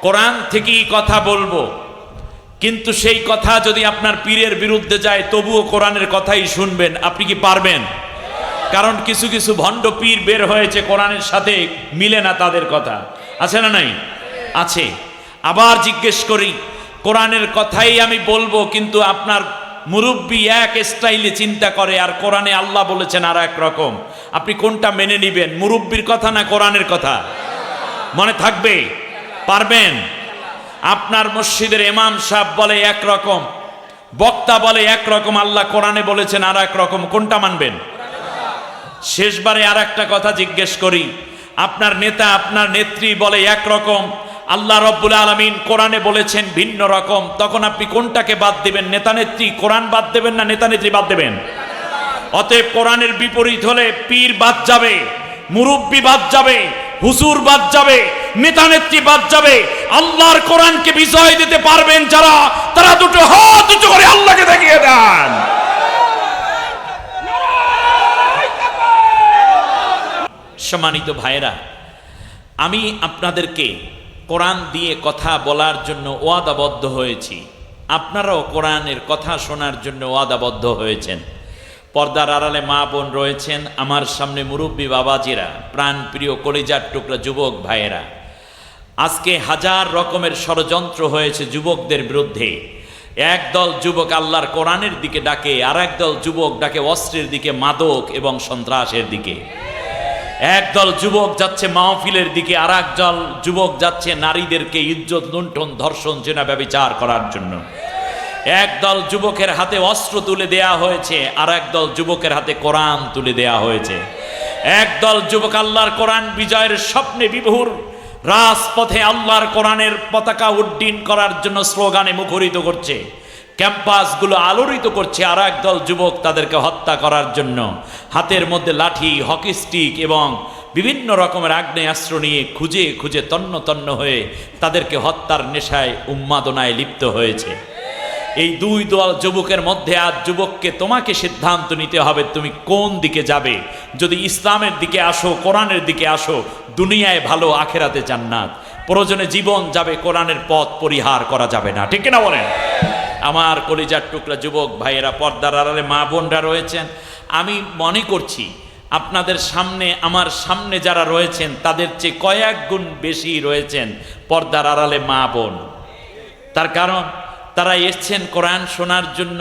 কোরআন থেকেই কথা বলব। কিন্তু সেই কথা যদি আপনার পীরের বিরুদ্ধে যায়, তবুও কোরআনের কথাই শুনবেন। আপনি কি পারবেন? কারণ কিছু কিছু ভণ্ড পীর বের হয়েছে, কোরআনের সাথে মিলে না তাদের কথা। আছে না নাই? আছে। আবার জিজ্ঞেস করি, কোরআনের কথাই আমি বলব, কিন্তু আপনার মুরব্বী এক স্টাইলে চিন্তা করে, আর কোরআনে আল্লাহ বলেছেন আর এক রকম। আপনি কোনটা মেনে নিবেন, মুরব্বীর কথা না কোরআনের কথা? মনে থাকবে? পারবেন? আপনার মসজিদের ইমাম সাহেব বলে এক রকম, বক্তা বলে এক রকম, আল্লাহ কোরআনে বলেছেন আর এক রকম, কোনটা মানবেন? শেষবারে আর একটা কথা জিজ্ঞেস করি, আপনার নেতা, আপনার নেত্রী বলে এক রকম, আল্লাহ রব্বুল আলমিন কোরআনে বলেছেন ভিন্ন রকম, তখন আপনি কোনটাকে বাদ দেবেন? নেতা নেত্রী কোরআন বাদ দেবেন না নেতা নেত্রী বাদ দেবেন? অতএব কোরআনের বিপরীত হলে পীর বাদ যাবে, মুরব্বী বাদ যাবে হুজুর বাদ যাবে, নেতা নেত্রী বাদ যাবে, আল্লাহর কোরআনকে বিজয় দিতে পারবেন যারা, তারা দুটো হাত উঁচু করে আল্লাহকে দেখিয়ে দেন। সম্মানিত ভাইয়েরা, আমি আপনাদেরকে কোরআন দিয়ে কথা বলার জন্য ওয়াদাবদ্ধ হয়েছি। আপনারাও কোরআনের কথা শোনার জন্য ওয়াদাবদ্ধ হয়েছেন। পর্দার আড়ালে মা বোন রয়েছেন আমার সামনে মুরব্বী বাবাজিরা, প্রাণ প্রিয় কলিজার টুকরা যুবক ভাইয়েরা। আজকে হাজার রকমের ষড়যন্ত্র হয়েছে যুবকদের বিরুদ্ধে। একদল যুবক আল্লাহর কোরআনের দিকে ডাকে আর একদল যুবক ডাকে অস্ত্রের দিকে, মাদক এবং সন্ত্রাসের দিকে। একদল যুবক যাচ্ছে মাহফিলের দিকে আর একদল যুবক যাচ্ছে নারীদেরকে ইজ্জত লুণ্ঠন, ধর্ষণ, জেনা ব্যবচার করার জন্য। একদল যুবকের হাতে অস্ত্র তুলে দেয়া হয়েছে, আর একদল যুবকের হাতে কোরআন তুলে দেয়া হয়েছে। একদল যুবক আল্লাহর কোরআন বিজয়ের স্বপ্নে বিভোর, রাজপথে আল্লাহর কোরআনের পতাকা উড্ডীন করার জন্য স্লোগানে মুখরিত করছে, ক্যাম্পাসগুলো আলোড়িত করছে, আর একদল যুবক তাদেরকে হত্যা করার জন্য হাতের মধ্যে লাঠি, হকি স্টিক এবং বিভিন্ন রকমের আগ্নেয়াস্ত্র নিয়ে খুঁজে খুঁজে তন্ন তন্ন হয়ে তাদেরকে হত্যার নেশায় উন্মাদনায় লিপ্ত হয়েছে। এই দুই দল যুবকের মধ্যে আজ যুবককে তোমাকে সিদ্ধান্ত নিতে হবে, তুমি কোন দিকে যাবে? যদি ইসলামের দিকে আসো, কোরআনের দিকে আসো, দুনিয়ায় ভালো, আখেরাতে জান্নাত। প্রয়োজনে জীবন যাবে, কোরআনের পথ পরিহার করা যাবে না। ঠিক না বলেন? আমার কলিজার টুকরা যুবক ভাইয়েরা, পর্দার আড়ালে মা বোনরা রয়েছেন। আমি মনে করছি, আপনাদের সামনে, আমার সামনে যারা রয়েছেন, তাদের চেয়ে কয়েক গুণ বেশি রয়েছেন পর্দার আড়ালে মা বোন। তার কারণ তারা এসছেন কোরআন শোনার জন্য।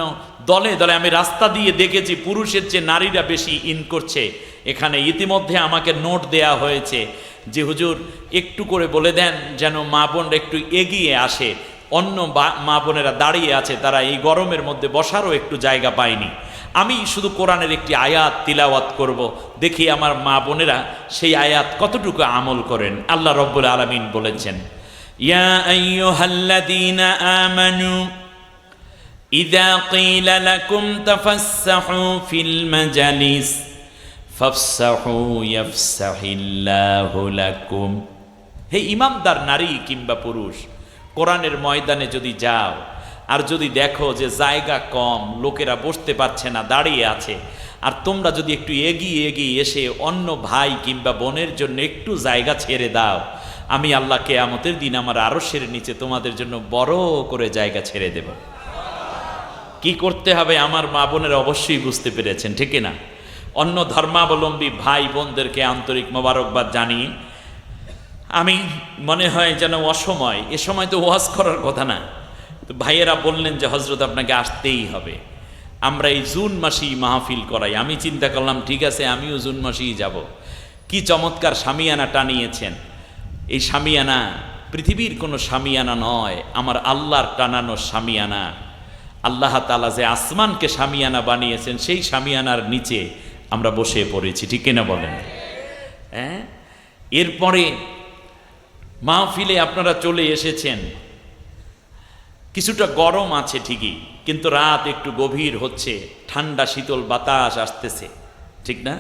দলে দলে আমি রাস্তা দিয়ে দেখেছি পুরুষের চেয়ে নারীরা বেশি ইন করছে। এখানে ইতিমধ্যে আমাকে নোট দেয়া হয়েছে যে হুজুর একটু করে বলে দেন যেন মা বোনরা একটু এগিয়ে আসে। অন্য মা বোনেরা দাঁড়িয়ে আছে, তারা এই গরমের মধ্যে বসারও একটু জায়গা পায়নি। আমি শুধু কোরআনের একটি আয়াত তিলাওয়াত করব। দেখি আমার মা বোনেরা সেই আয়াত কতটুকু আমল করেন। আল্লাহ রব্বুল আলমিন বলেছেন। يا أيها الذين آمنوا إذا قيل لكم تفسحوا في المجالس فافسحوا يفسح الله لكم হে ইমামদার নারী কিংবা পুরুষ কোরআনের ময়দানে যদি যাও আর যদি দেখো যে জায়গা কম লোকেরা বসতে পারছে না দাঁড়িয়ে আছে আর তোমরা যদি একটু এগিয়ে এগিয়ে এসে অন্য ভাই কিংবা বোনের জন্য একটু জায়গা ছেড়ে দাও আমি আল্লাহ কেয়ামতের দিন আমার আরশের নিচে তোমাদের জন্য বড় করে জায়গা ছেড়ে দেব। কি করতে হবে আমার মা বোনের অবশ্যই বুঝতে পেরেছেন, ঠিক না? অন্য ধর্মাবলম্বী ভাই বোনদেরকে আন্তরিক মোবারকবাদ জানিয়ে, আমি মনে হয় যেন অসময়, এ সময় তো ওয়াজ করার কথা না। তো ভাইয়েরা বললেন যে হজরত আপনাকে আসতেই হবে। আমরা এই জুন মাসেই মাহফিল করাই। আমি চিন্তা করলাম, ঠিক আছে, আমিও জুন মাসেই যাব। কি চমৎকার সামিয়ানা টানিয়েছেন। এই সামিয়ানা, পৃথিবীর কোনো সামিয়ানা নয়, আমার আল্লাহর টানানো সামিয়ানা। আল্লাহ তালা যে আসমানকে সামিয়ানা বানিয়েছেন, সেই সামিয়ানার নিচে আমরা বসে পড়েছি, ঠিক কিনা বলেন? হ্যাঁ? এরপরে মাহফিলে আপনারা চলে এসেছেন। কিছুটা গরম আছে ঠিকই, কিন্তু রাত একটু গভীর হচ্ছে, ঠান্ডা শীতল বাতাস আসতেছে, ঠিক না?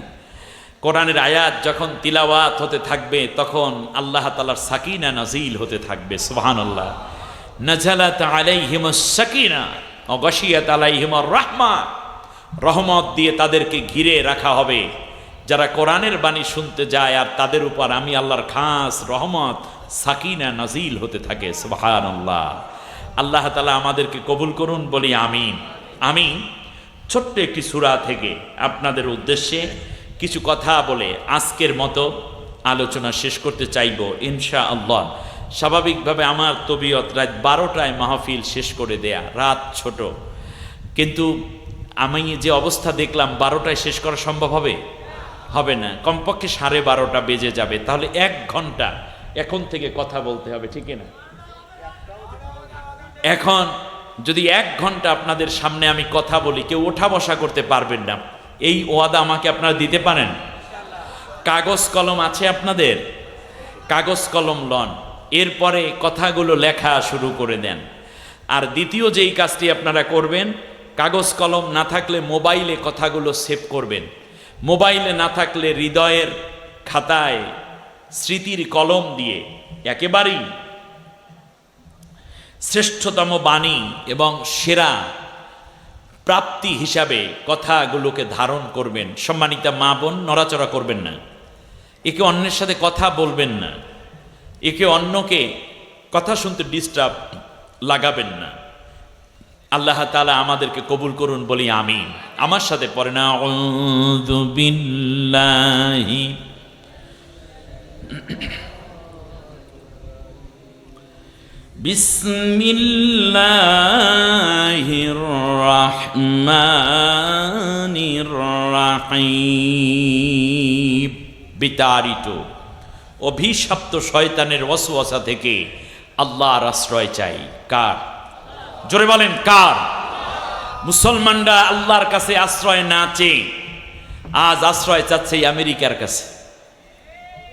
কোরআনের আয়াত যখন তিলাওয়াত হতে থাকবে, তখন আল্লাহ তালার সাকিনা নাজিল হতে থাকবে সুহান আল্লাহ আলাইহিম সাকিনা অগশিয়াত আলাইহিম রাহমা রহমত দিয়ে তাদেরকে ঘিরে রাখা হবে। যারা কোরআনের বাণী শুনতে যায় আর তাদের উপর আমি আল্লাহর খাস রহমত, সাকিনা নাজিল হতে থাকে সুবাহান আল্লাহ আল্লাহ তালা আমাদেরকে কবুল করুন, বলি আমিন। আমি ছোট্ট একটি সূরা থেকে আপনাদের উদ্দেশ্যে কিছু কথা বলে আজকের মতো আলোচনা শেষ করতে চাইব ইনশা আল্লাহ স্বাভাবিকভাবে আমার তবিয়ত রাত বারোটায় মাহফিল শেষ করে দেয়া, রাত ছোট। কিন্তু আমি যে অবস্থা দেখলাম, বারোটায় শেষ করা সম্ভব হবে? হবে না। কমপক্ষে সাড়ে বারোটা বেজে যাবে। তাহলে এক ঘণ্টা এখন থেকে কথা বলতে হবে, ঠিক না এখন যদি এক ঘণ্টা আপনাদের সামনে আমি কথা বলি, কেউ ওঠা বসা করতে পারবেন না। এই ওয়াদা আমাকে আপনারা দিতে পারেন? কাগজ কলম আছে আপনাদের? কাগজ কলম লন। এরপরে কথাগুলো লেখা শুরু করে দেন। আর দ্বিতীয় যেই কাজটি আপনারা করবেন, কাগজ কলম না থাকলে মোবাইলে কথাগুলো সেভ করবেন। মোবাইলে না থাকলে হৃদয়ের খাতায় স্মৃতির কলম দিয়ে একেবারেই শ্রেষ্ঠতম বাণী এবং সেরা প্রাপ্তি হিসাবে কথাগুলোকে ধারণ করবেন। সম্মানিতা মা বোন, নড়াচড়া করবেন না। একে অন্যের সাথে কথা বলবেন না। একে অন্যকে কথা শুনতে ডিস্টার্ব লাগাবেন না। আল্লাহ তালা আমাদেরকে কবুল করুন বলি আমি আমার সাথে পরে না বিল্লাহি। বিসমিল্লাহির রহমানির বিতাড়িত অভিশপ্ত শয়তানের ওয়াসওয়াসা থেকে আল্লাহর আশ্রয় চাই। কার? জোরে বলেন, কার? মুসলমানরা আল্লাহর কাছে আশ্রয় না চেয়ে আজ আশ্রয় চাচ্ছে আমেরিকার কাছে।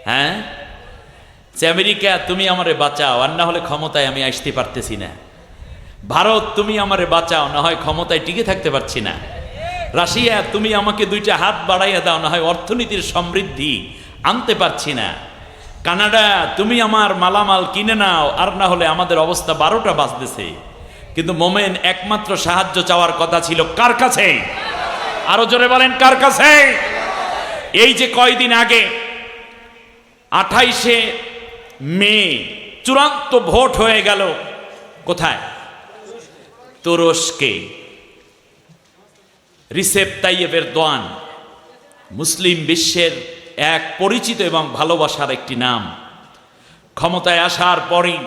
হ্যাঁ? আমেরিকা, তুমি আমারে বাঁচাও, আর না হলে ক্ষমতায় আমি আসতে পারতেছি না। ভারত, তুমি আমারে বাঁচাও না হয় ক্ষমতায় টিকে থাকতে পারছি না। রাশিয়া, তুমি আমাকে দুইটা হাত বাড়াইয়া দাও না হয় অর্থনীতির সমৃদ্ধি আনতে পারছি না। কানাডা, তুমি আমার মালামাল কিনে নাও, আর না হলে আমাদের অবস্থা বারোটা বাজতেছে। কিন্তু মোমেন একমাত্র সাহায্য চাওয়ার কথা ছিল, কার কাছে? আরও জোরে বলেন, কার কাছে? এই যে কয়দিন আগে, আঠাইশে মে, চূড়ান্ত ভোট হয়ে গেল, কোথায়? তুরস্কে। রিসেপ তাইয়েবের দোয়ান মুসলিম বিশ্বের এক পরিচিত এবং ভালোবাসার একটি নাম। ক্ষমতায় আসার পরেই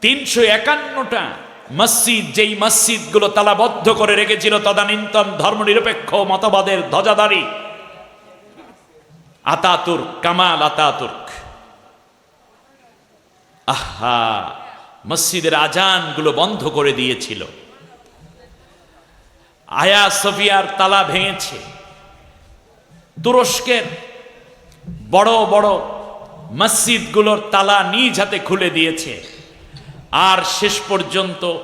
তিনশো একান্নটা মসজিদ, যেই মসজিদগুলো তালাবদ্ধ করে রেখেছিল তদানীন্তন ধর্মনিরপেক্ষ মতবাদের ধ্বজাধারী, আতাতুর্ক, কামাল আতাতুর্ক। আহা! মসজিদের আজানগুলো বন্ধ করে দিয়েছিল। আয়া সফিয়ার তালা ভেঙেছে। তুরস্কের বড় বড় মসজিদগুলোর তালা নিজ হাতে খুলে দিয়েছে। আর শেষ পর্যন্ত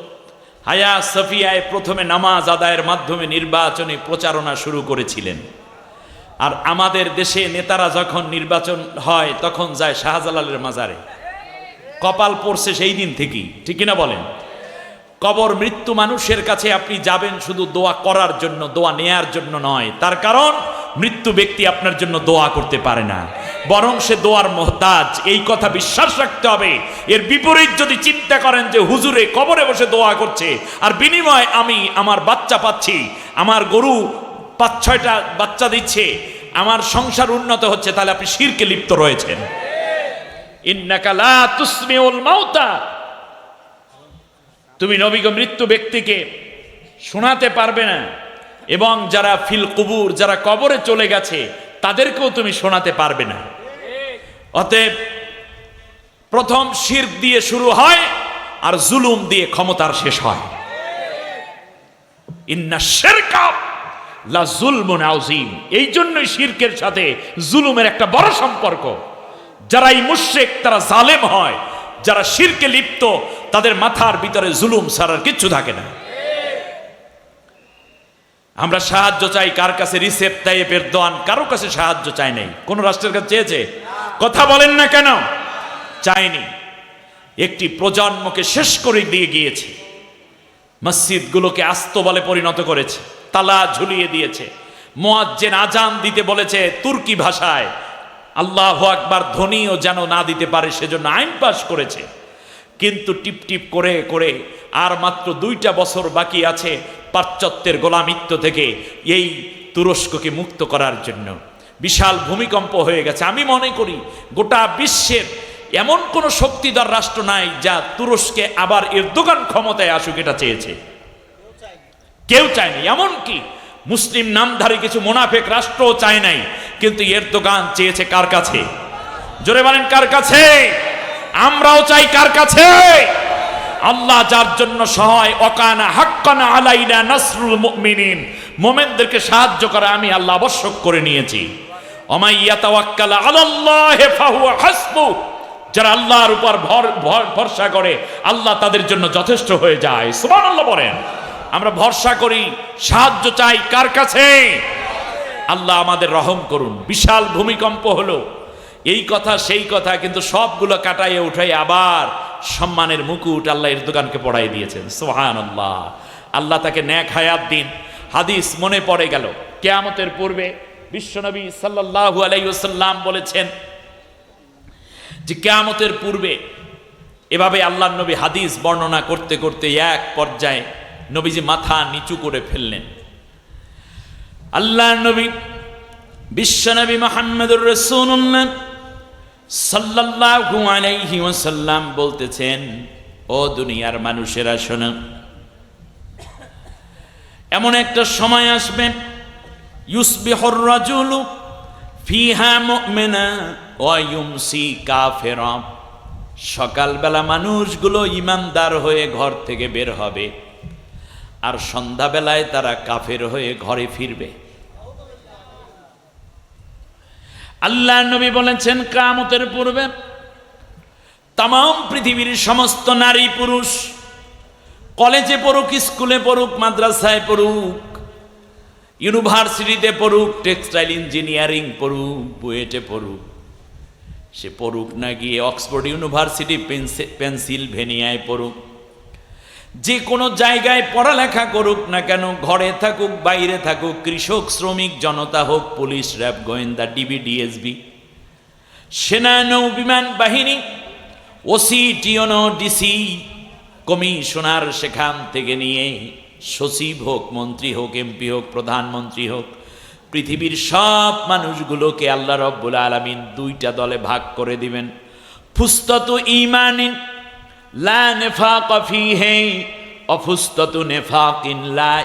হায়া সফিয়ায় প্রথমে নামাজ আদায়ের মাধ্যমে নির্বাচনী প্রচারণা শুরু করেছিলেন। আর আমাদের দেশে নেতারা যখন নির্বাচন হয়, তখন যায় শাহজালালের মাজারে। কপাল পড়ছে সেই দিন থেকেই, ঠিক না বলেন? কবর মৃত্যু মানুষের কাছে আপনি যাবেন শুধু দোয়া করার জন্য, দোয়া নেয়ার জন্য নয়। তার কারণ, মৃত্যু ব্যক্তি আপনার জন্য দোয়া করতে পারে না। বরং সে দোয়ার মহতাজ, এই কথা বিশ্বাস রাখতে হবে। এর বিপরীত যদি চিন্তা করেন যে হুজুরে কবরে বসে দোয়া করছে, আর বিনিময় আমি আমার বাচ্চা পাচ্ছি, আমার গরু পাঁচ ছয়টা বাচ্চা দিচ্ছে, আমার সংসার উন্নত হচ্ছে, তাহলে আপনি শিরকে লিপ্ত রয়েছেন। তুমি নবীগ মৃত্যু ব্যক্তিকে শোনাতে পারবে না। এবং যারা ফিল কুবুর, যারা কবরে চলে গেছে, তাদেরকেও তুমি শোনাতে পারবে না। অতএব প্রথম শির দিয়ে শুরু হয় আর জুলুম দিয়ে ক্ষমতার শেষ হয়। ইন্না শেরকা লা এই জন্যই শিরকের সাথে জুলুমের একটা বড় সম্পর্ক। যারা এই মুশ্রেক, তারা জালেম হয়। যারা শিরকে লিপ্ত, তাদের মাথার ভিতরে জুলুম সারার কিচ্ছু থাকে না। আমরা সাহায্য চাই কার কাছে রিসেপ তাইপের দোয়ান কারও কাছে সাহায্য চাই নাই। কোন রাষ্ট্রের কাছে চেয়েছে? কথা বলেন না কেন? চাইনি একটি প্রজন্মকে শেষ করে দিয়ে গিয়েছে। মসজিদগুলোকে আস্ত বলে পরিণত করেছে, তালা ঝুলিয়ে দিয়েছে। মোয়াজ্জেন আজান দিতে বলেছে, তুর্কি ভাষায় আল্লাহ আকবার ধনীও যেন না দিতে পারে, সেজন্য আইন পাশ করেছে। কিন্তু টিপ টিপ করে করে আর মাত্র দুইটা বছর বাকি আছে পাশ্চাত্যের গোলামিত্ব থেকে এই তুরস্ককে মুক্ত করার জন্য। বিশাল ভূমিকম্প হয়ে গেছে। আমি মনে করি গোটা বিশ্বের এমন কোনো শক্তিধর রাষ্ট্র নাই যা তুরস্কে আবার এর দোকান ক্ষমতায় আসুক এটা চেয়েছে। কেউ চায়নি। এমনকি মুসলিম নামধারী কিছু মোনাফেক রাষ্ট্রও চায় নাই। কিন্তু এর দোকান চেয়েছে কার কাছে? জোরে বলেন, কার কাছে? আমরাও চাই কার কাছে? আল্লাহ যার জন্য সহায় অকানা হাক্কানা আলাইনা নাসরুল মুমিনিন। মোমেনদেরকে সাহায্য করা আমি আল্লাহ আবশ্যক করে নিয়েছি। যারা আল্লাহর উপর ভর- ভরসা করে, আল্লাহ তাদের জন্য যথেষ্ট হয়ে যায়। সুবহানাল্লাহ বলেন। আমরা ভরসা করি, সাহায্য চাই কার কাছে? আল্লাহ আমাদের রহম করুন। বিশাল ভূমিকম্প হলো। এই কথা, সেই কথা, কিন্তু সবগুলো কাটাইয়ে উঠাই আবার সম্মানের মুকুট আল্লাহ এর দোকানকে পড়াই দিয়েছেন। সোহান আল্লাহ আল্লাহ তাকে ন্যাক হায়াত দিন। হাদিস মনে পড়ে গেল। কেয়ামতের পূর্বে বিশ্বনবী সাল্লাল্লাহু আলাইসাল্লাম বলেছেন যে কেয়ামতের পূর্বে এভাবে আল্লাহ নবী হাদিস বর্ণনা করতে করতে এক পর্যায়ে নবীজি মাথা নিচু করে ফেললেন। আল্লাহ নবী বিশ্বনবী মোহাম্মদুর রসুল্লাহ ওয়াসাল্লাম বলতেছেন, ও দুনিয়ার মানুষেরা, শোনো। এমন একটা সময় আসবে ওয়া সকালবেলা মানুষগুলো ইমানদার হয়ে ঘর থেকে বের হবে। আর সন্ধ্যাবেলায় তারা কাফের হয়ে ঘরে ফিরবে। আল্লাহ নবী বলেছেন কামতের পূর্বে তাম পৃথিবীর সমস্ত নারী পুরুষ কলেজে পড়ুক, স্কুলে পড়ুক, মাদ্রাসায় পড়ুক, ইউনিভার্সিটিতে পড়ুক, টেক্সটাইল ইঞ্জিনিয়ারিং পড়ুক, বুয়েটে পড়ুক, সে পড়ুক না গিয়ে অক্সফোর্ড ইউনিভার্সিটি পেনসিলভেনিয়ায় পড়ুক যে কোনো জায়গায় পড়ালেখা করুক না কেন, ঘরে থাকুক, বাইরে থাকুক, কৃষক, শ্রমিক, জনতা হোক, পুলিশ, র্যাব, গোয়েন্দা, ডিবি, ডিএসবি সেনা নৌ বিমান বাহিনী, ওসি, টিওনো, ডিসি, কমিশনার সেখান থেকে নিয়ে সচিব হোক, মন্ত্রী হোক, এমপি হোক, প্রধানমন্ত্রী হোক, পৃথিবীর সব মানুষগুলোকে আল্লাহ রব্বুল আলমিন দুইটা দলে ভাগ করে দিবেন। ফুস্তত ইমানিন লা লা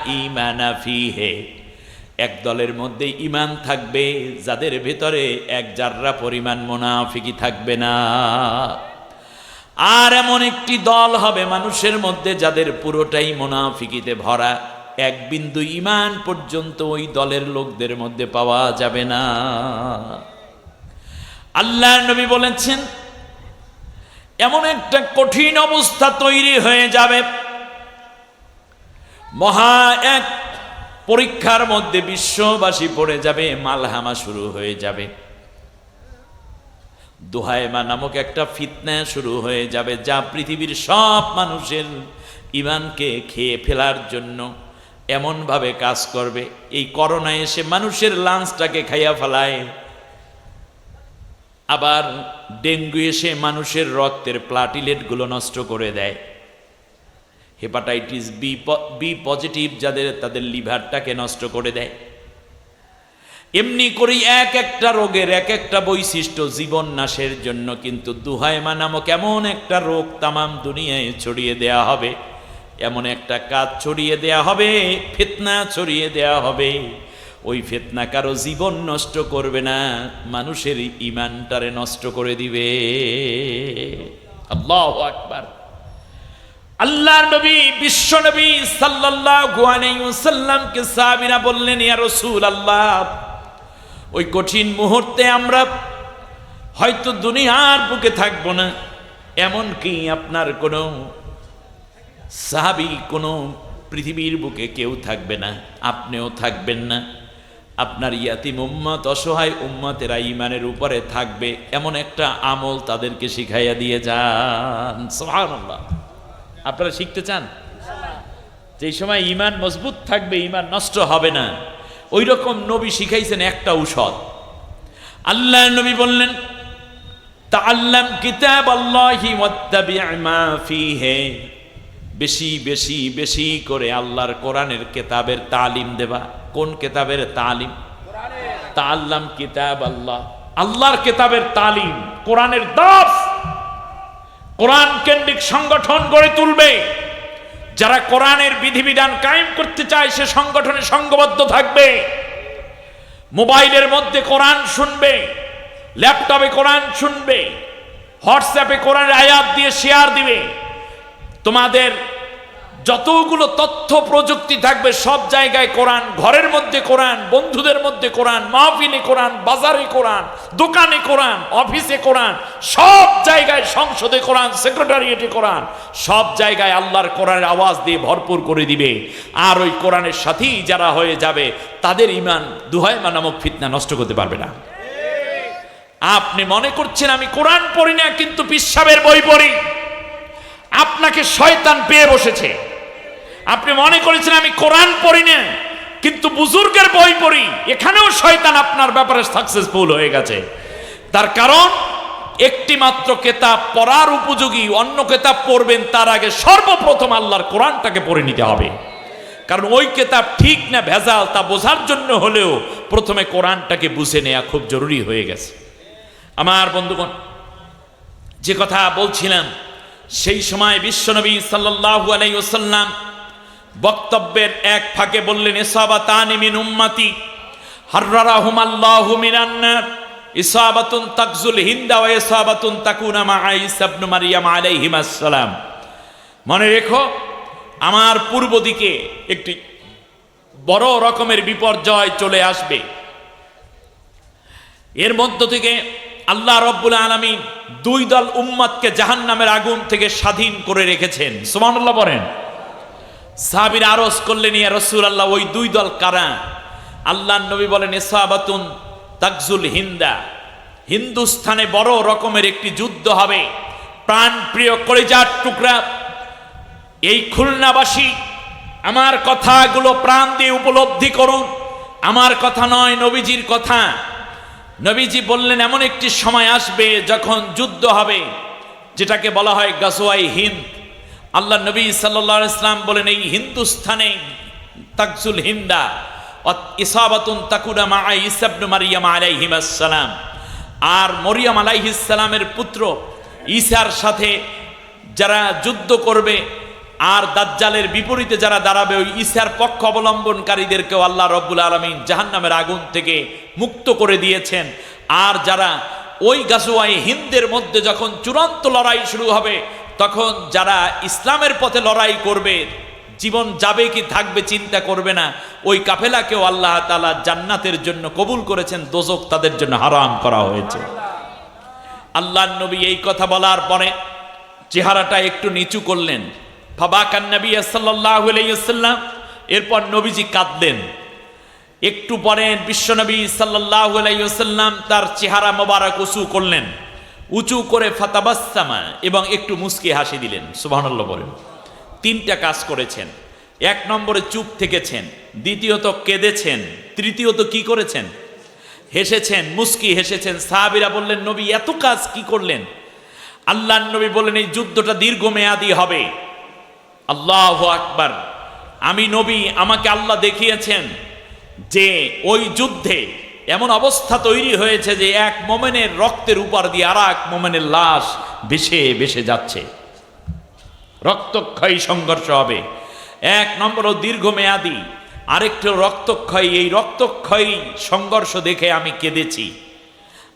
এক দলের মধ্যে ইমান থাকবে, যাদের ভেতরে এক জাররা পরিমাণ মোনাফিকি থাকবে না। আর এমন একটি দল হবে মানুষের মধ্যে যাদের পুরোটাই মোনাফিকিতে ভরা। এক বিন্দু ইমান পর্যন্ত ওই দলের লোকদের মধ্যে পাওয়া যাবে না। আল্লাহ নবী বলেছেন এমন একটা কঠিন অবস্থা তৈরি হয়ে যাবে। মহা এক পরীক্ষার মধ্যে বিশ্ববাসী পড়ে যাবে, মালহামা শুরু হয়ে যাবে। দোহায়মা নামক একটা ফিতনা শুরু হয়ে যাবে, যা পৃথিবীর সব মানুষের ইমানকে খেয়ে ফেলার জন্য এমনভাবে কাজ করবে। এই করোনা এসে মানুষের লাঞ্চটাকে খাইয়া ফেলায়। আবার ডেঙ্গু এসে মানুষের রক্তের প্লাটিলেটগুলো নষ্ট করে দেয়। হেপাটাইটিস বি বি পজিটিভ যাদের, তাদের লিভারটাকে নষ্ট করে দেয়। এমনি করেই এক একটা রোগের এক একটা বৈশিষ্ট্য জীবন নাশের জন্য কিন্তু দুহায়মা নামক এমন একটা রোগ তামাম দুনিয়ায় ছড়িয়ে দেয়া হবে। এমন একটা কাজ ছড়িয়ে দেয়া হবে, ফেতনা ছড়িয়ে দেয়া হবে। ওই ফেতনা কারও জীবন নষ্ট করবে না, মানুষের ইমানটারে নষ্ট করে দিবে। আল্লাহ আকবার। আল্লাহর নবী, বিশ্ব নবী ওয়াসাল্লামকে সাহাবীরা বললেন, ইয়া রাসূল আল্লাহ ওই কঠিন মুহূর্তে আমরা হয়তো দুনিয়ার বুকে থাকব না এমন কি আপনার কোনো সাহাবি, কোনো পৃথিবীর বুকে কেউ থাকবে না, আপনিও থাকবেন না। আপনার ইয়াতিম উম্মত, অসহায় উম্মতেরা ইমানের উপরে থাকবে, এমন একটা আমল তাদেরকে শিখাইয়া দিয়ে যান। আপনারা শিখতে চান? যেই সময় ইমান মজবুত থাকবে ইমান নষ্ট হবে না। ওই রকম নবী শিখাইছেন একটা ঔষধ। আল্লাহ নবী বললেন, তাআল্লাম কিতাব আল্লাহি বেশি বেশি বেশি করে আল্লাহর কোরআনের কেতাবের তালিম দেবা। কোন কেতাবের তালিম? তাআল্লাম কিতাব আল্লাহ। আল্লাহর কেতাবের তালিম, কোরআনের দাস কোরআন কেন্দ্রিক সংগঠন গড়ে তুলবে। যারা কোরআনের বিধিবিধান কায়েম করতে চায়, সে সংগঠনে সংঘবদ্ধ থাকবে। মোবাইলের মধ্যে কোরআন শুনবে, ল্যাপটপে কোরআন শুনবে, হোয়াটসঅ্যাপে কোরআনের আয়াত দিয়ে শেয়ার দিবে। তোমাদের যতগুলো তথ্য প্রযুক্তি থাকবে, সব জায়গায় কোরআন, ঘরের মধ্যে কোরআন, বন্ধুদের মধ্যে কোরআন, মাহফিলে কোরআন, বাজারে কোরআন, দোকানে কোরআন, অফিসে কোরআন, সব জায়গায় সংসদে কোরআন, সেক্রেটারিয়েটে কোরআন, সব জায়গায় আল্লাহর কোরআনের আওয়াজ দিয়ে ভরপুর করে দিবে। আর ওই কোরআনের সাথেই যারা হয়ে যাবে, তাদের ইমান দুহাইমা নামক ফিতনা নষ্ট করতে পারবে না। আপনি মনে করছেন আমি কোরআন পড়ি না, কিন্তু পিসাবের বই পড়ি? আপনাকে শয়তান পেয়ে বসেছে। আপনি মনে করেছেন আমি কোরআন পড়ি না, কিন্তু বুজুর্গের বই পড়ি, এখানেও শয়তান আপনার ব্যাপারে সাকসেসফুল হয়ে গেছে। তার কারণ, একটি মাত্র কেতাব পড়ার উপযোগী, অন্য কেতাব পড়বেন, তার আগে সর্বপ্রথম আল্লাহর কোরআনটাকে পড়ে নিতে হবে। কারণ ওই কেতাব ঠিক না ভেজাল, তা বোঝার জন্য হলেও প্রথমে কোরআনটাকে বুঝে নেওয়া খুব জরুরি হয়ে গেছে। আমার বন্ধুগণ, যে কথা বলছিলাম সেই সময় বিশ্বনবী সাল্লাল্লাহু আলাইহি ওয়াসাল্লাম বক্তব্যের এক ফাঁকে বললেন ইসাবাতানি মিন উম্মতি, হাররারাহুম আল্লাহু মিনান নার ইসাবাতুন তাকজুল হিন্দা ওয়া ইসাবাতুন তাকুনা মা ঈসা ইবনে মারইয়াম আলাইহিমাস সালাম মনে রেখো, আমার পূর্ব দিকে একটি বড় রকমের বিপর্যয় চলে আসবে। এর মধ্য থেকে আল্লাহ রব্বুল আলমী দুই দল উম্মাদকে জাহান নামের আগুন থেকে স্বাধীন করে রেখেছেন। সুমানুল্লাহ বলেন। সাহাবির আরস করলেন, ইয়া রসুল আল্লাহ ওই দুই দল কারা? আল্লাহ নবী বলেন এসাবাতুন তাকজুল হিন্দা। হিন্দুস্থানে বড় রকমের একটি যুদ্ধ হবে। প্রাণ প্রিয় কলেজার টুকরা। এই খুলনাবাসী, আমার কথাগুলো প্রাণ দিয়ে উপলব্ধি করুন। আমার কথা নয় নবীজির কথা। নবীজি বললেন, এমন একটি সময় আসবে যখন যুদ্ধ হবে, যেটাকে বলা হয় গাজোয়াই হিন্দ। আল্লাহ নবী সাল্লাহ ইসলাম বলেন, এই হিন্দুস্থানে তাকজুল হিন্দা ইসাবাতুন তাকুনা মা ইসাবনু মারিয়াম আলাইহিমাসসালাম আর মরিয়াম আলাইহিসসালামের পুত্র ঈসার সাথে যারা যুদ্ধ করবে আর দাজ্জালের বিপরীতে যারা দাঁড়াবে, ওই ঈসার পক্ষ অবলম্বনকারীদেরকেও আল্লাহ রব্বুল আলমিন জাহান্নামের আগুন থেকে মুক্ত করে দিয়েছেন। আর যারা ওই গাছুয়াই হিন্দের মধ্যে যখন চূড়ান্ত লড়াই শুরু হবে, তখন যারা ইসলামের পথে লড়াই করবে, জীবন যাবে কি থাকবে চিন্তা করবে না, ওই কাফেলাকেও আল্লাহ তালা জান্নাতের জন্য কবুল করেছেন, দোজক তাদের জন্য হারাম করা হয়েছে। আল্লাহ নবী এই কথা বলার পরে চেহারাটা একটু নিচু করলেন। ফাবাকান নবী সাল্লাল্লাহু আলাইহি ওয়াসাল্লাম, এরপর নবীজি কাঁদলেন। একটু পরে বিশ্বনবী সাল্লাল্লাহু আলাইহি ওয়াসাল্লাম তার চেহারা মোবারক উঁচু করলেন। উঁচু করে ফাতাবাস্সামা এবং একটু মুস্কি হাসি দিলেন। সুবহানাল্লাহ বলেন। তিনটা কাজ করেছেন। এক নম্বরে চুপ থেকেছেন, দ্বিতীয়ত কেঁদেছেন, তৃতীয়ত কি করেছেন? হেসেছেন, মুস্কি হেসেছেন। সাহাবিরা বললেন, নবী, এত কাজ কি করলেন? আল্লাহ নবী বললেন, এই যুদ্ধটা দীর্ঘমেয়াদী হবে। আল্লাহ আকবার। আমি নবী, আমাকে আল্লাহ দেখিয়েছেন যে ওই যুদ্ধে এমন অবস্থা তৈরি হয়েছে যে এক মোমেনের রক্তের উপর দিয়ে আর এক মোমেনের লাশ বেশে বেশে যাচ্ছে। রক্তক্ষয়ী সংঘর্ষ হবে। এক নম্বর দীর্ঘমেয়াদী আরেকটি রক্তক্ষয়ী। এই রক্তক্ষয়ী সংঘর্ষ দেখে আমি কেঁদেছি।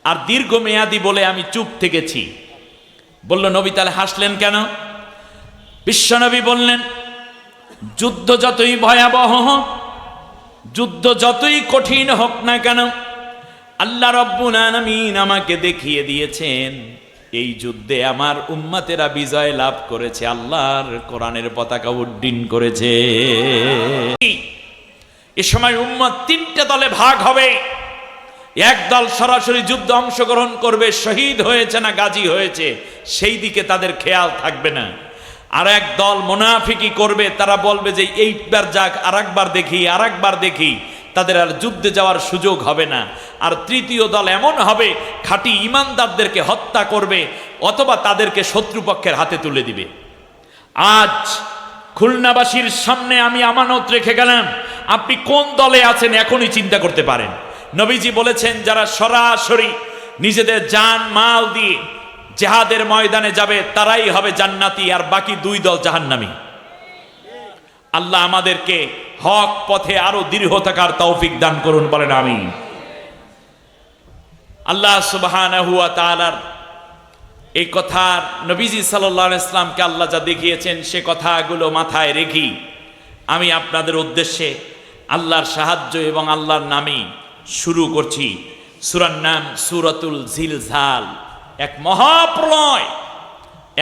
আর দীর্ঘমেয়াদী বলে আমি চুপ থেকেছি। বলল, নবী, তাহলে হাসলেন কেন? বিশ্বনবী বললেন, যুদ্ধ যতই ভয়াবহ হোক, যুদ্ধ যতই কঠিন হোক না কেন, আল্লাহ রব্বুল আলামিন আমাকে দেখিয়ে দিয়েছেন, এই যুদ্ধে আমার উম্মাতেরা বিজয় লাভ করেছে, আল্লাহর কোরআনের পতাকা উড্ডীন করেছে। এ সময় উম্মত তিনটে দলে ভাগ হবে। এক দল সরাসরি যুদ্ধ অংশগ্রহণ করবে, শহীদ হয়েছে না গাজী হয়েছে, সেই দিকে তাদের খেয়াল থাকবে না। আর এক দল মোনাফিকি করবে, তারা বলবে যে এইবার যাক আর একবার দেখি আর একবার দেখি। তাদের আর যুদ্ধে যাওয়ার সুযোগ হবে না। আর তৃতীয় দল এমন হবে, খাঁটি ইমানদারদেরকে হত্যা করবে, অথবা তাদেরকে শত্রুপক্ষের হাতে তুলে দিবে। আজ খুলনাবাসীর সামনে আমি আমানত রেখে গেলাম। আপনি কোন দলে আছেন এখনই চিন্তা করতে পারেন। নবীজি বলেছেন, যারা সরাসরি নিজেদের জান, মাল দিয়ে জেহাদের ময়দানে যাবে, তারাই হবে জান্নাতি, আর বাকি দুই দল জাহান্নামী। আল্লাহ আমাদেরকে হক পথে আরও দৃঢ় থাকার তৌফিক দান করুন, বলেন আমি। আল্লাহ ওয়া এই কথার নবীজি আলাইহি ইসলামকে আল্লাহ যা দেখিয়েছেন, সে কথাগুলো মাথায় রেখি আমি আপনাদের উদ্দেশ্যে আল্লাহর সাহায্য এবং আল্লাহর নামে শুরু করছি। সুরার নাম সুরাতুল ঝিলঝাল। এক মহাপ্রলয়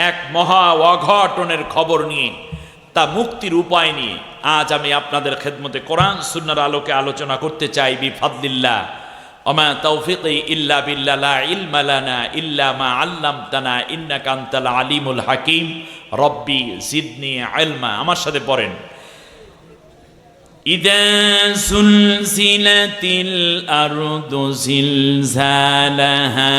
এক মহা অঘটনের খবর নিয়ে তা মুক্তির উপায় নিয়ে আজ আমি আপনাদের খেদমতে কোরআন সুন্নার আলোকে আলোচনা করতে চাই বিফাদ্দিল্লাহ ওমা তৌফিকি ইল্লা বিল্লাহ লা ইলমা লানা ইল্লা মা আল্লামতানা ইন্নাকা আনতাল আলিমুল হাকিম রব্বি জিদনি ইলমা আমার সাথে পড়েন إذا زلزلت الأرض زلزالها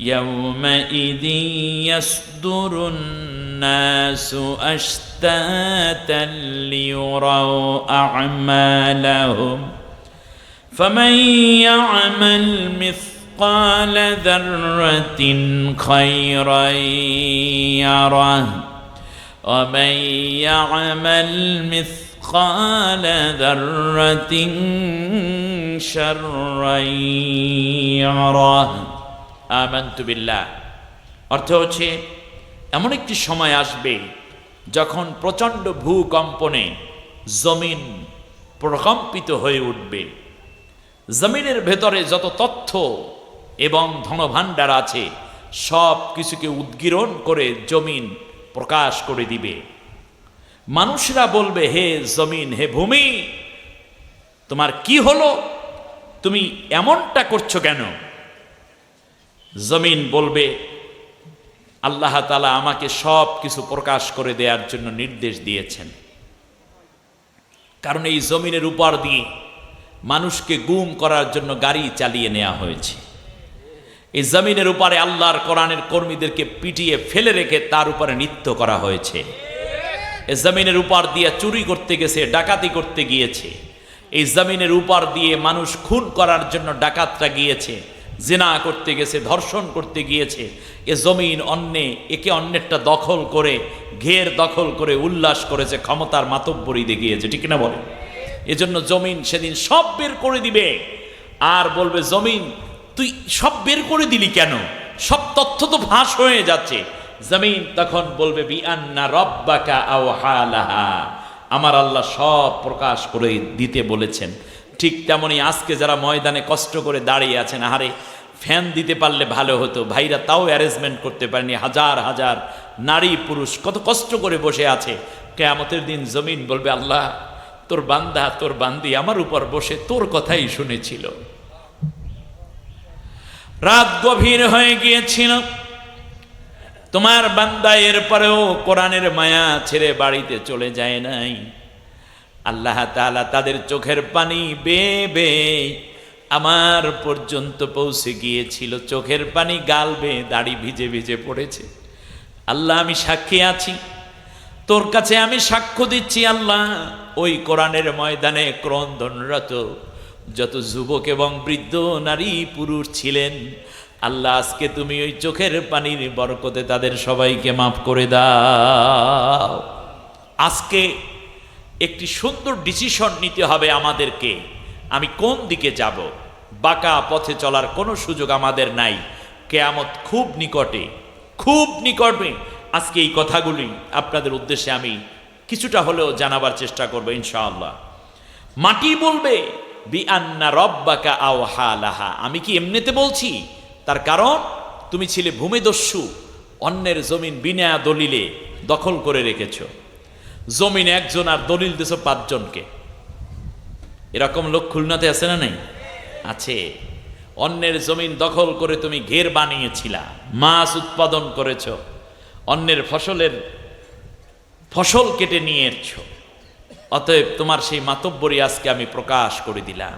يومئذ يصدر الناس أشتاتا ليروا أعمالهم. فمن يعمل مثقال ذرة خيرا يره. ومن يعمل مثقال ذرة شرا يره. আমান্তুবিল্লাহ অর্থ হচ্ছে, এমন একটি সময় আসবে যখন প্রচণ্ড ভূকম্পনে জমিন প্রকম্পিত হয়ে উঠবে। জমিনের ভেতরে যত তথ্য এবং ধনভাণ্ডার আছে, সব কিছুকে উদ্গীরণ করে জমিন প্রকাশ করে দিবে। মানুষরা বলবে, হে জমিন, হে ভূমি, তোমার কি হলো? তুমি এমনটা করছ কেন? জমিন বলবে, আল্লাহ তালা আমাকে সব কিছু প্রকাশ করে দেওয়ার জন্য নির্দেশ দিয়েছেন। কারণ এই জমিনের উপর দিয়ে মানুষকে গুম করার জন্য গাড়ি চালিয়ে নেওয়া হয়েছে। এই জমিনের উপরে আল্লাহর কোরআনের কর্মীদেরকে পিটিয়ে ফেলে রেখে তার উপরে নৃত্য করা হয়েছে। এ জমিনের উপর দিয়ে চুরি করতে গেছে, ডাকাতি করতে গিয়েছে। এই জমিনের উপর দিয়ে মানুষ খুন করার জন্য ডাকাতরা গিয়েছে। জেনা করতে গেছে, ধর্ষণ করতে গিয়েছে। এ জমিন অন্যে, একে অন্যেরটা দখল করে, ঘের দখল করে উল্লাস করেছে, ক্ষমতার মাতব্বরি দেখিয়েছে, ঠিক না বলে এজন্য জমিন সেদিন সব বের করে দিবে। আর বলবে, জমিন, তুই সব বের করে দিলি কেন? সব তথ্য তো ফাঁস হয়ে যাচ্ছে। জমিন তখন বলবে বিআন্না রব্বাকা আও হালাহা আমার আল্লাহ সব প্রকাশ করে দিতে বলেছেন। ঠিক তেমনি আজকে যারা ময়দানে কষ্ট করে দাঁড়িয়ে আছেন, আহারে, ফ্যান দিতে পারলে ভালো হতো। ভাইরা তাও অ্যারেঞ্জমেন্ট করতে পারেনি। হাজার হাজার নারী, পুরুষ কত কষ্ট করে বসে আছে। কেয়ামতের দিন জমিন বলবে, আল্লাহ, তোর বান্দা, তোর বান্দি আমার উপর বসে তোর কথাই শুনেছিল। রাত গভীর হয়ে গিয়েছিল। তোমার বান্দা এরপরেও কোরআনের মায়া ছেড়ে বাড়িতে চলে যায় নাই। আল্লাহ তাআলা তাদের চোখের পানি বে বে আমার পর্যন্ত পৌঁছে গিয়েছিল। চোখের পানি গালবে দাড়ি ভিজে ভিজে পড়েছে। আল্লাহ, আমি সাক্ষী আছি। তোর কাছে আমি সাক্ষ্য দিচ্ছি আল্লাহ। ওই কোরআনের ময়দানে ক্রন্দনরত যত যুবক এবং বৃদ্ধ, নারী, পুরুষ ছিলেন, আল্লাহ, আজকে তুমি ওই চোখের পানির বরকতে তাদের সবাইকে মাফ করে দাও। আজকে একটি সুন্দর ডিসিশন নিতে হবে আমাদেরকে। আমি কোন দিকে যাব? বাঁকা পথে চলার কোনো সুযোগ আমাদের নাই। কেয়ামত খুব নিকটে। খুব নিকটে। আজকে এই কথাগুলি আপনাদের উদ্দেশ্যে আমি কিছুটা হলেও জানাবার চেষ্টা করব ইনশাআল্লাহ। মাটি বলবে, বি আন্না রব্বাকা আও হালাহা আমি কি এমনিতে বলছি? তার কারণ, তুমি ছিলে ভূমিদস্যু, অন্যের জমিন বিনা দলিলে দখল করে রেখেছ। জমিন একজন আর দলিল দিছ পাঁচজনকে এরকম লোক খুলনাতে আছে না নাই আছে অন্যের জমিন দখল করে তুমি ঘের বানিয়েছিলা মাছ উৎপাদন করেছ অন্যের ফসলের ফসল কেটে নিয়ে এসছ অতএব তোমার সেই মাতব্বরি আজকে আমি প্রকাশ করে দিলাম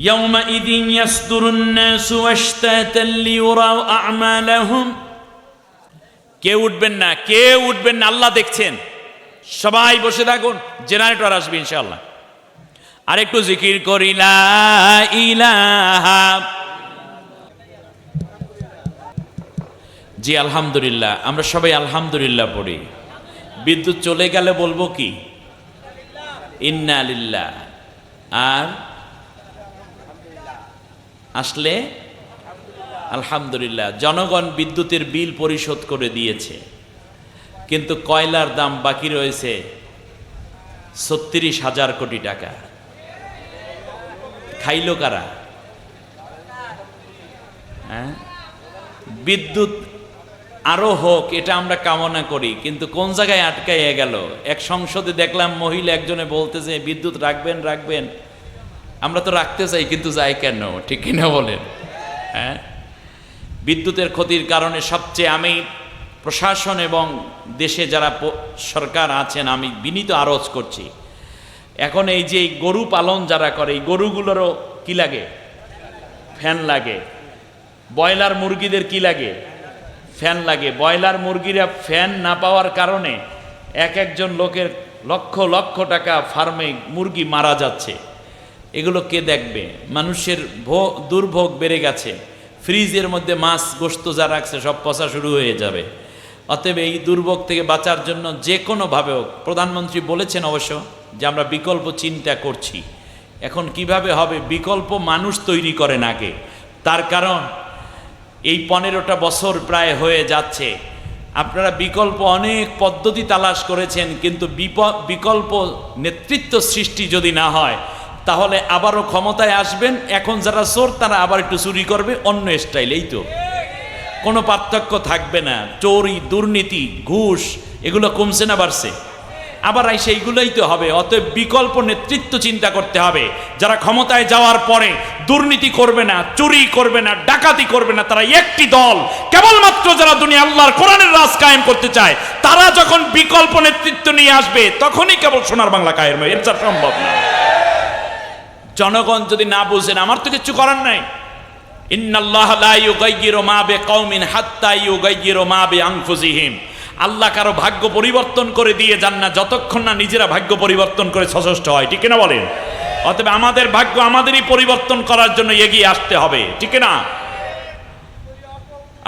يومئذ يصدر الناس اشتاتا ليروا أعمالهم কে উঠবেন না, কে উঠবেন না, আল্লাহ দেখছেন। সবাই বসে থাকুন, জেনারেটর আসবে ইনশাআল্লাহ। আর একটু জিকির করিলা জি, আলহামদুলিল্লাহ, আমরা সবাই আলহামদুলিল্লাহ পড়ি। বিদ্যুৎ চলে গেলে বলব কি? ইন্না আলিল্লাহ আর? আসলে আলহামদুলিল্লাহ, জনগণ বিদ্যুতের বিল পরিশোধ করে দিয়েছে। কিন্তু কয়লার দাম বাকি রয়েছে ছত্রিশ হাজার কোটি টাকা। খাইল কারা? হ্যাঁ? বিদ্যুৎ আরও হোক, এটা আমরা কামনা করি, কিন্তু কোন জায়গায় আটকাইয়া গেল? এক সংসদে দেখলাম মহিলা একজনে বলতেছে, বিদ্যুৎ রাখবেন রাখবেন। আমরা তো রাখতে চাই, কিন্তু যাই কেন? ঠিক কিনা বলেন? হ্যাঁ? বিদ্যুতের ক্ষতির কারণে সবচেয়ে আমি প্রশাসন এবং দেশে যারা সরকার আছেন, আমি বিনীত আরজ করছি। এখন এই যে গরু পালন যারা করে, এই গরুগুলোরও কি লাগে? ফ্যান লাগে। ব্রয়লার মুরগিদের কি লাগে? ফ্যান লাগে। ব্রয়লার মুরগিরা ফ্যান না পাওয়ার কারণে এক একজন লোকের লক্ষ লক্ষ টাকা ফার্মে মুরগি মারা যাচ্ছে। এগুলো কে দেখবে? মানুষের দুর্ভোগ বেড়ে গেছে। ফ্রিজের মধ্যে মাছ গোস্ত যা রাখছে, সব পচা শুরু হয়ে যাবে। অতএব এই দুর্ভোগ থেকে বাঁচার জন্য যে কোনোভাবে প্রধানমন্ত্রী বলেছেন অবশ্য যে আমরা বিকল্প চিন্তা করছি। এখন কীভাবে হবে? বিকল্প মানুষ তৈরি করেন আগে। তার কারণ, এই পনেরোটা বছর প্রায় হয়ে যাচ্ছে। আপনারা বিকল্প অনেক পদ্ধতি তালাশ করেছেন, কিন্তু বিকল্প নেতৃত্ব সৃষ্টি যদি না হয় তাহলে আবারও ক্ষমতায় আসবেন। এখন যারা চোর, তারা আবার একটু চুরি করবে, অন্য স্টাইল এই তো। কোনো পার্থক্য থাকবে না। চোরি দুর্নীতি, ঘুষ, এগুলো কমছে না, বাড়ছে। আবার এই সেইগুলোই তো হবে। অতএব বিকল্প নেতৃত্ব চিন্তা করতে হবে। যারা ক্ষমতায় যাওয়ার পরে দুর্নীতি করবে না, চুরি করবে না, ডাকাতি করবে না, তারা একটি দল। কেবলমাত্র যারা দুনিয়া আল্লাহর কোরআনের রাজ কায়েম করতে চায়, তারা যখন বিকল্প নেতৃত্ব নিয়ে আসবে, তখনই কেবল সোনার বাংলা কায়েম এর ছাড়া সম্ভব না। জনগণ যদি না বুঝেন, আমার তো কিছু করার নাই। আল্লাহ কারও ভাগ্য পরিবর্তন করে দিয়ে যান না, যতক্ষণ না নিজেরা ভাগ্য পরিবর্তন করে সচেষ্ট হয়। ঠিক না বলেন? অতএব আমাদের ভাগ্য আমাদেরই পরিবর্তন করার জন্য এগিয়ে আসতে হবে। ঠিক না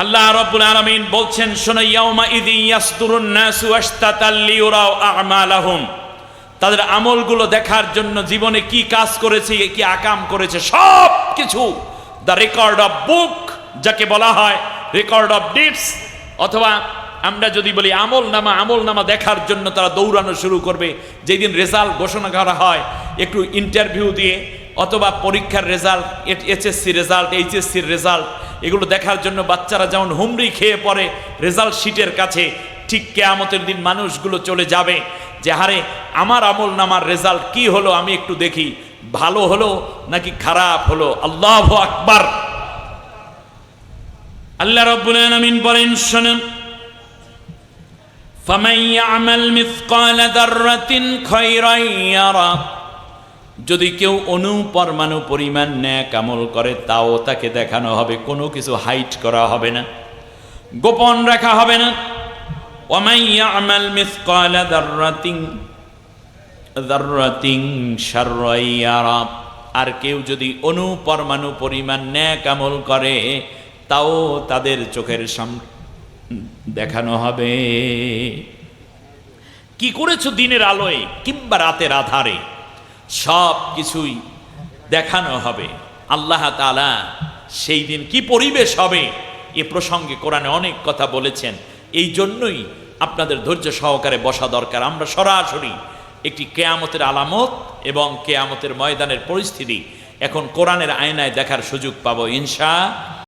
আল্লাহ রাব্বুল আলামিন বলছেন, শোনো ইয়াউমা ইদি ইয়াসদুরুন নাসু আশতাতাল লিউরাউ আমালাহুম। তাদের আমলগুলো দেখার জন্য জীবনে কি কাজ করেছে, কি আকাম করেছে, সব কিছু। দ্য রেকর্ড অফ বুক যাকে বলা হয় রেকর্ড অফ ডিটস অথবা আমরা যদি বলি আমল নামা আমল নামা দেখার জন্য তারা দৌড়ানো শুরু করবে। যেদিন রেজাল্ট ঘোষণা করা হয়, একটু ইন্টারভিউ দিয়ে, অথবা পরীক্ষার রেজাল্ট এইচএসসি রেজাল্ট এইচএসসির রেজাল্ট এগুলো দেখার জন্য বাচ্চারা যেমন হুমড়ি খেয়ে পড়ে, রেজাল্ট শিটের কাছে, ঠিক কেয়ামতের দিন মানুষগুলো চলে যাবে। যে হারে আমার আমল নামার রেজাল্ট কি হলো আমি একটু দেখি ভালো হলো নাকি খারাপ হলো আল্লাহ আকবার আল্লাহ রব্বুল আলামিন বলেন শুনুন فمن يعمل مثقال ذرة خيرا يره যদি কেউ অনুপরমাণু পরিমাণ ন্যাক আমল করে তাও তাকে দেখানো হবে কোনো কিছু হাইট করা হবে না গোপন রাখা হবে না ومن يعمل مثقال ذرة ذرة شرا يرى আর কেউ যদি অনুপরমাণু পরিমাণ ন্যাক আমল করে তাও তাদের চোখের সামনে দেখানো হবে কি করেছো দিনের আলোয় কিংবা রাতের আধারে সব কিছুই দেখানো হবে আল্লাহ তাআলা সেই দিন কি পরিবেশ হবে এ প্রসঙ্গে কোরআনে অনেক কথা বলেছেন এই জন্যই আপনাদের ধৈর্য সহকারে বসা দরকার। আমরা সরাসরি একটি কেয়ামতের আলামত এবং কেয়ামতের ময়দানের পরিস্থিতি এখন কোরআনের আয়নায় দেখার সুযোগ পাবো ইনশা